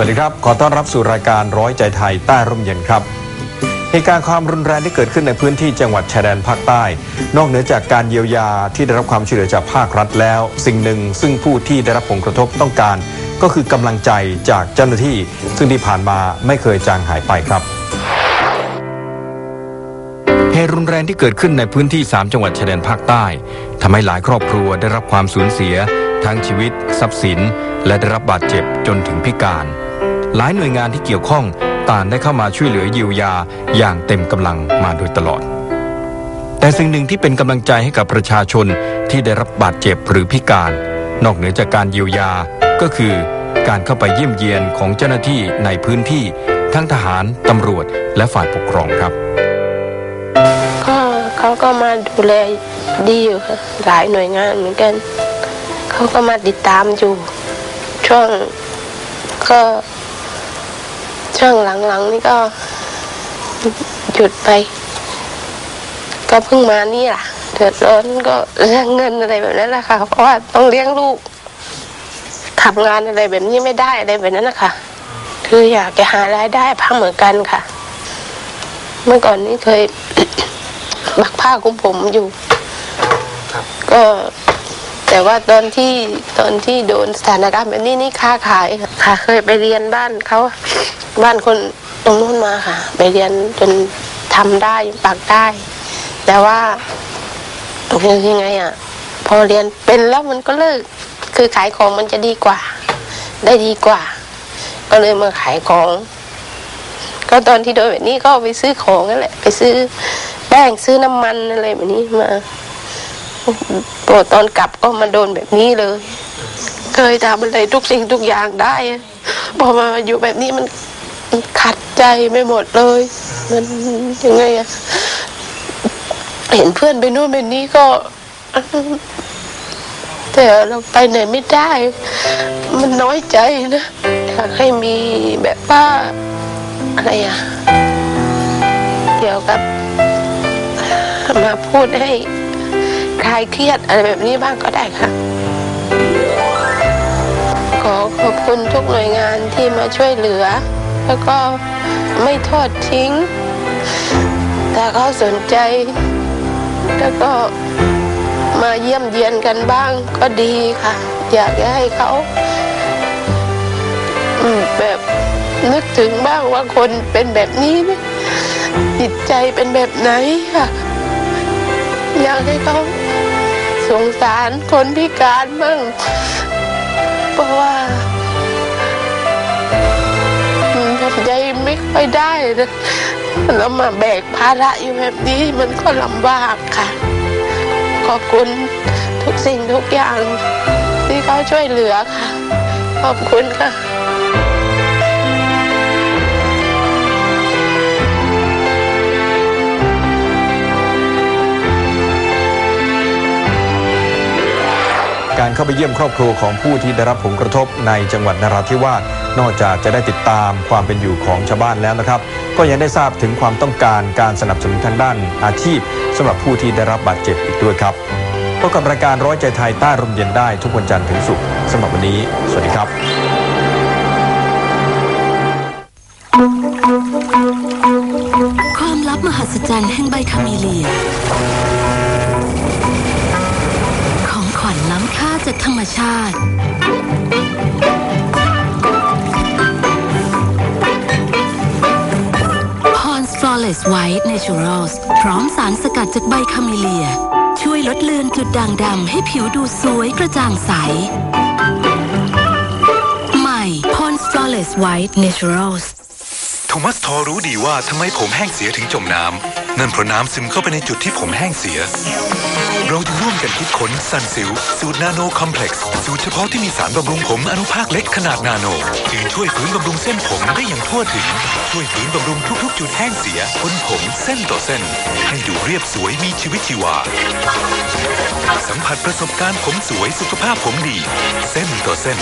วัสดีครับ ขอต้อนรับสู่รายการร้อยใจไทยใต้ร่มเย็นครับเหตุการณ์ความรุนแรงที่เกิดขึ้นในพื้นที่จังหวัดชายแดนภาคใต้ นอกเหนือจากการเยียวยาที่ได้รับความช่วยเหลือจากภาครัฐแล้ว สิ่งหนึ่งซึ่งผู้ที่ได้รับผลกระทบต้องการ ก็คือกำลังใจจากเจ้าหน้าที่ ซึ่งที่ผ่านมาไม่เคยจางหายไปครับเหตุรุนแรงที่เกิดขึ้นในพื้นที่ 3 จังหวัดชายแดนภาคใต้ทำให้หลายครอบครัวได้รับความสูญเสีย ทั้งชีวิต ทรัพย์สิน และได้รับบาดเจ็บจนถึงพิการ หลายหน่วยงานที่เกี่ยวข้องต่างได้เข้ามาช่วยเหลือเยียวยาอย่างเต็มกำลังมาโดยตลอด แต่สิ่งหนึ่งที่เป็นกำลังใจให้กับประชาชนที่ได้รับบาดเจ็บหรือพิการ นอกเหนือจากการเยียวยาก็คือการเข้าไปเยี่ยมเยียนของเจ้าหน้าที่ในพื้นที่ทั้งทหารตำรวจและฝ่ายปกครองครับก็เขาก็มาดูแลดีอยู่ค่ะหลายหน่วยงานเหมือนกัน เขาก็มาติดตามอยู่ ช่วงก็ ช่วงหลังๆนี่ก็หยุดไป ก็เพิ่งมานี่ล่ะเดือดร้อนก็เรื่องเงินอะไรแบบนั้นแหละค่ะเพราะว่าต้องเลี้ยงลูกทำงานอะไรแบบนี้ไม่ได้อะไรแบบนั้นนะคะคืออยากจะหารายได้พังเหมือนกันค่ะ เมื่อก่อนนี้เคยบักผ้าคุมผมอยู่ก็ แต่ว่าตอนที่ตอนที่โดนสถานการณ์แบบนี้นี่ค้าขายค่ะ เคยไปเรียนบ้านเขาบ้านคนตรงนู้นมาค่ะ ไปเรียนจนทำได้ปักได้ แต่ว่าคือยังไงอะ พอเรียนเป็นแล้วมันก็เลิก คือขายของมันจะดีกว่า ได้ดีกว่า ก็เลยมาขายของ ก็ตอนที่โดนแบบนี้ก็ไปซื้อของนั่นแหละ ไปซื้อแป้งซื้อน้ำมันอะไรแบบนี้มา พอตอนกลับก็มาโดนแบบนี้เลย เคยทำอะไรทุกสิ่งทุกอย่างได้ พอมาอยู่แบบนี้มันขัดใจไม่หมดเลย มันยังไงอะเห็นเพื่อนไปนู่นไปนี่ก็ แต่เราไปไหนไม่ได้ มันน้อยใจนะอยากให้มีแบบว่าอะไรอะเกี่ยวกับมาพูดให้ ลายเครียดอะไรแบบนี้บ้างก็ได้ค่ะ ขอขอบคุณทุกหน่วยงานที่มาช่วยเหลือ แล้วก็ไม่ทอดทิ้ง แต่เขาสนใจ แล้วก็มาเยี่ยมเยียนกันบ้างก็ดีค่ะ อยากให้เขาแบบนึกถึงบ้างว่าคนเป็นแบบนี้จิตใจเป็นแบบไหนค่ะอยากให้เขา สงสารคนพิการบ้างเพราะว่าใจไม่ค่อยได้นะแล้วมาแบกภาระอยู่แบบนี้มันก็ลำบากค่ะ ขอบคุณทุกสิ่งทุกอย่างที่เขาช่วยเหลือค่ะ ขอบคุณค่ะ เข้าไปเยี่ยมครอบครัวของผู้ที่ได้รับผลกระทบในจังหวัดนราธิวาสนอกจากจะได้ติดตามความเป็นอยู่ของชาวบ้านแล้วนะครับ ก็ยังได้ทราบถึงความต้องการการสนับสนุนทางด้านอาชีพสำหรับผู้ที่ได้รับบาดเจ็บอีกด้วยครับพบกับรายการร้อยใจไทยใต้ร่มเย็นได้ทุกวันจันทร์ถึงศุกร์สำหรับวันนี้ สวัสดีครับความลับมหัศจรรย์แห่งใบคาเมเลีย ธรรมชาติ Pond's Flawless White Naturals พร้อมสารสกัดจากใบคาเมเลีย ช่วยลดเลือนจุดด่างดำให้ผิวดูสวยกระจ่างใส ใหม่ Pond's Flawless White Naturals มัสทอรู้ดีว่าทำไมผมแห้งเสียถึงจมน้ำนั่นเพราะน้ำซึมเข้าไปในจุดที่ผมแห้งเสีย เราจึงร่วมกันคิดค้นซันซิลสูตรนาโนคอมเพล็กซ์สูตรเฉพาะที่มีสารบำรุงผมอนุภาคเล็กขนาดนาโนจึงช่วยฟื้นบำรุงเส้นผมได้อย่างทั่วถึง ช่วยฟื้นบำรุงทุกๆ จุดแห้งเสียบนผมเส้นต่อเส้น ให้ดูเรียบสวยมีชีวิตชีวา สัมผัสประสบการณ์ผมสวยสุขภาพผมดี เส้นต่อเส้น